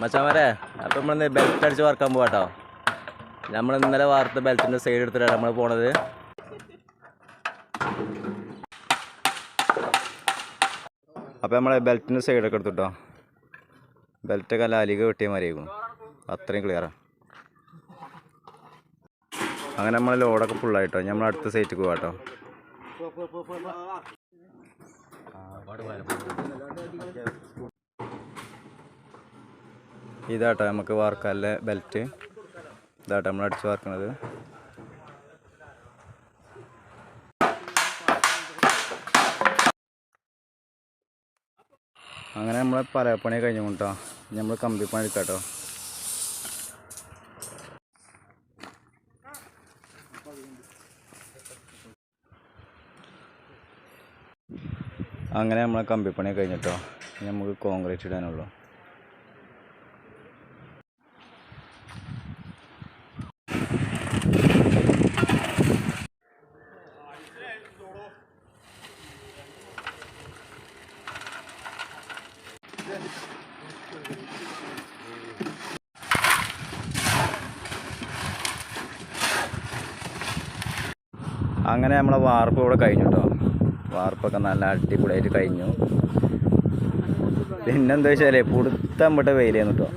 മച്ചാമാരെ അപ്പം നമ്മളിന്ന് ബെൽറ്റ് അടിച്ച് വാർക്കാൻ പോവാട്ടോ നമ്മൾ ഇന്നലെ വാർത്ത ബെൽറ്റിന്റെ സൈഡ് എടുത്തിട്ടാണ് നമ്മൾ പോണത്. അപ്പോൾ നമ്മളെ ബെൽറ്റിന്റെ സൈഡൊക്കെ എടുത്തിട്ടോ. ബെൽറ്റൊക്കെ അലിക വെട്ടിയ മാറിയേക്കും അത്രയും ക്ലിയറാണ് അങ്ങനെ നമ്മൾ ലോഡൊക്കെ ഫുള്ളായിട്ടോ നമ്മൾ അടുത്ത സൈറ്റിൽ പോവാട്ടോ ഇതാട്ടോ നമുക്ക് വാർക്കാനുള്ള ബെൽറ്റ് ഇതാട്ടോ നമ്മൾ അടിച്ച് വാർക്കണത്. അങ്ങനെ നമ്മളെ പലപ്പണി കഴിഞ്ഞു കേട്ടോ. നമ്മൾ കമ്പി പണി എടുക്കാട്ടോ അങ്ങനെ നമ്മളെ കമ്പിപ്പണി കഴിഞ്ഞിട്ടോ നമുക്ക് കോൺക്രീറ്റ് ഇടാനുള്ളൂ. അങ്ങനെ നമ്മളെ വാർപ്പ് ഇവിടെ കഴിഞ്ഞു കേട്ടോ വാർപ്പൊക്കെ നല്ല അടിപൊളിയായിട്ട് കഴിഞ്ഞു. പിന്നെന്താ വെച്ചാൽ പുടുത്തം വിട്ട വെയിലായിരുന്നു കേട്ടോ